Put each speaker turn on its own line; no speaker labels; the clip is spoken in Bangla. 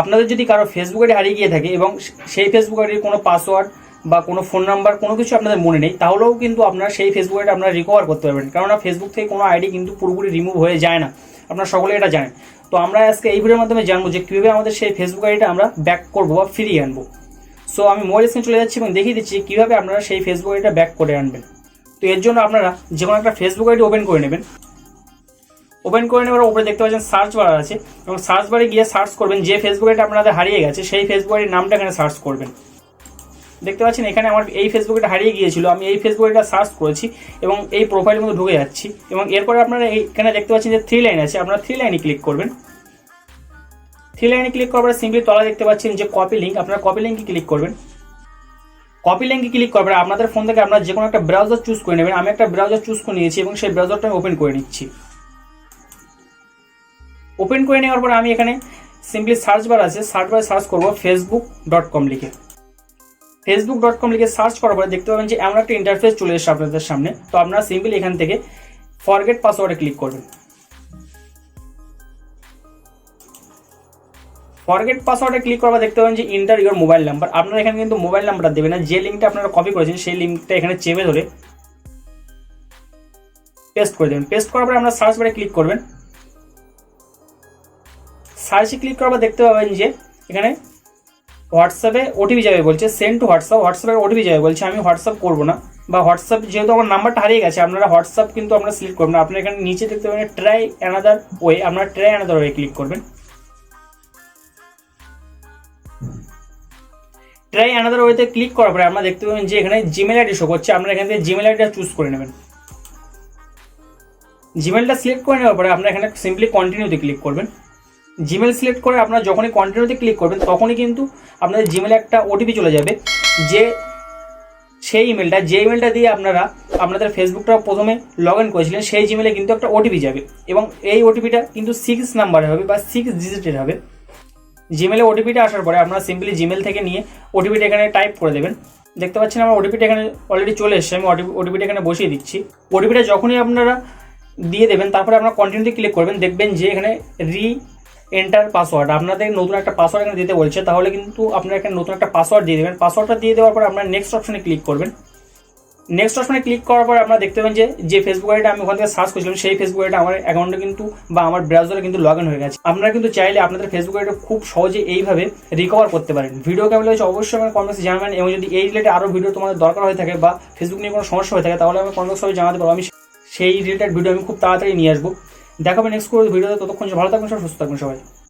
আপনাদের যদি কারও ফেসবুক আইডি হারিয়ে গিয়ে থাকে এবং সেই ফেসবুক আইডির কোনো পাসওয়ার্ড বা কোনো ফোন নাম্বার কোনো কিছু আপনাদের মনে নেই, তাহলেও কিন্তু আপনারা সেই ফেসবুক আইডি আপনারা রিকভার করতে পারবেন। কেননা ফেসবুক থেকে কোনো আইডি কিন্তু পুরোপুরি রিমুভ হয়ে যায় না। আপনারা সকলে এটা জানেন। তো আমরা আজকে এই ভিডিওর মাধ্যমে জানব যে কীভাবে আমাদের সেই ফেসবুক আইডিটা আমরা ব্যাক করব বা ফিরিয়ে আনব। সো আমি মোবাইল স্ক্রিনে চলে যাচ্ছি এবং দেখিয়ে দিচ্ছি কীভাবে আপনারা সেই ফেসবুক আইডিটা ব্যাক করে আনবেন। তো এর জন্য আপনারা যে কোনো একটা ফেসবুক আইডি ওপেন করে নেবেন। ওপেন করে নেওয়ার উপরে দেখতে পাচ্ছেন সার্চ বার আছে এবং সার্চ বারে গিয়ে সার্চ করবেন যে ফেসবুক আপনাদের হারিয়ে গেছে, সেই ফেসবুক আইডির নামটা এখানে সার্চ করবেন। দেখতে পাচ্ছেন এখানে আমার এই ফেসবুকটা হারিয়ে গিয়েছিল, আমি এই ফেসবুকটা সার্চ করেছি এবং এই প্রোফাইলের মধ্যে ঢুকে যাচ্ছি এবং এরপরে আপনারা এখানে দেখতে পাচ্ছেন যে থ্রি লাইন আছে, আপনারা থ্রি লাইনে ক্লিক করবেন। থ্রি লাইনে ক্লিক করার পরে সিম্পলি তলা দেখতে পাচ্ছেন যে কপি লিঙ্ক আপনারা কপি লিঙ্কে ক্লিক করবেন। কপি লিঙ্কে ক্লিক করবেন আপনাদের ফোন থেকে আপনারা যে কোনো একটা ব্রাউজার চুজ করে নেবেন। আমি একটা ব্রাউজার চুজ করে নিয়েছি এবং সেই ব্রাউজারটা আমি ওপেন করে নিচ্ছি। ওপেন করে নেওয়ার পরে আমি এখানে সিম্পলি সার্চ বার আছে সার্চ বারে সার্চ করব ফেসবুক ডট কম লিখে। ফেসবুক ডট কম লিখে সার্চ করার পরে দেখতে পাবেন যে এমন একটা ইন্টারফেস চলে এসেছে আপনাদের সামনে। তো আপনারা সিম্পলি এখান থেকে ফরগেট পাসওয়ার্ডে ক্লিক করবেন। ফরগেট পাসওয়ার্ডে ক্লিক করবা দেখতে পাবেন যে ইন্টার ইউর মোবাইল নাম্বার আপনারা এখানে কিন্তু মোবাইল নাম্বারটা দেবেন না। যে লিঙ্কটা আপনারা কপি করেছেন, সেই লিঙ্কটা এখানে চেপে ধরে পেস্ট করে দেবেন। পেস্ট করার পরে আপনারা সার্চ বারে ক্লিক করবেন। সার্চে ক্লিক করার পর দেখতে পাবেন যে এখানে হোয়াটসঅ্যাপে ওটিপি যাবে বলছে সেন্ড টু হোয়াটসঅ্যাপ হোয়াটসঅ্যাপে ওটিপি যাবে বলছে, আমি হোয়াটসঅ্যাপ করব না। বা হোয়াটসঅ্যাপ যেহেতু আমার নাম্বারটা হারিয়ে গেছে, আপনারা হোয়াটসঅ্যাপ কিন্তু আপনারা সিলেক্ট করবেন না। আপনারা এখানে নিচে দেখতে পাবেন ট্রাই অ্যানাদার ওয়ে আপনারা ট্রাই অ্যানাদার ওয়ে ক্লিক করবেন। ট্রাই অ্যানাদার ওয়েতে ক্লিক করার পরে আপনারা দেখতে পাবেন যে এখানে জিমেল আইডি শো করছে, আপনারা এখান থেকে জিমেল আইডিটা চুজ করে নেবেন। জিমেলটা সিলেক্ট করে নেওয়ার পরে আপনারা এখানে সিম্পলি কন্টিনিউতে ক্লিক করবেন। জিমেল সিলেক্ট করে আপনারা যখনই কন্টিনিউতে ক্লিক করবেন, তখনই কিন্তু আপনাদের জিমেলে একটা ওটিপি চলে যাবে, যে সেই ইমেলটা যে ইমেলটা দিয়ে আপনারা আপনাদের ফেসবুকটা প্রথমে লগ ইন করেছিলেন, সেই জিমেলে কিন্তু একটা ওটিপি যাবে। এবং এই ওটিপিটা কিন্তু সিক্স নাম্বারের হবে বা সিক্স ডিজিটের হবে। জিমেলে ওটিপিটা আসার পরে আপনারা সিম্পলি জিমেল থেকে নিয়ে ওটিপিটা এখানে টাইপ করে দেবেন। দেখতে পাচ্ছেন আমার ওটিপিটা এখানে অলরেডি চলে এসেছে, আমি ওটিপিটা এখানে বসিয়ে দিচ্ছি। ওটিপিটা যখনই আপনারা দিয়ে দেবেন, তারপরে আপনারা কন্টিনিউতে ক্লিক করবেন, দেখবেন যে এখানে রি এন্টার পাসওয়ার্ড আপনাদের নতুন একটা পাসওয়ার্ড এখানে দিতে বলছে, তাহলে কিন্তু আপনারা এখানে নতুন একটা পাসওয়ার্ড দিয়ে দেবেন। পাসওয়ার্ডটা দিয়ে দেওয়ার পর আপনারা নেক্সট অপশনে ক্লিক করবেন। নেক্সট অপশনে ক্লিক করার পর আপনারা দেখতে পাবেন যে যে ফেসবুক আইডিটা আমি ওখান থেকে সার্চ করেছিলাম, সেই ফেসবুক আইডিটা আমার অ্যাকাউন্টে কিন্তু বা আমার ব্রাউজারে কিন্তু লগ ইন হয়ে গেছে। আপনারা কিন্তু চাইলে আপনাদের ফেসবুক আইডিটা খুব সহজে এইভাবে রিকভার করতে পারেন। ভিডিও কেমন লাগছে অবশ্যই আমার কমেন্টসে জানাবেন এবং যদি এই রিলেটেড আরও ভিডিও তোমাদের দরকার হয়ে থাকে বা ফেসবুক নিয়ে কোনো সমস্যা হয়ে থাকে, তাহলে আমি কমেন্টস সবাই জানাতে পারব আমি সেই রিলেটেড ভিডিও আমি খুব তাড়াতাড়ি নিয়ে আসব। দেখাবে নেক্সট করে ভিডিওতে ততক্ষণ ভালো থাকবেন সব সুস্থ থাকবেন সবাই।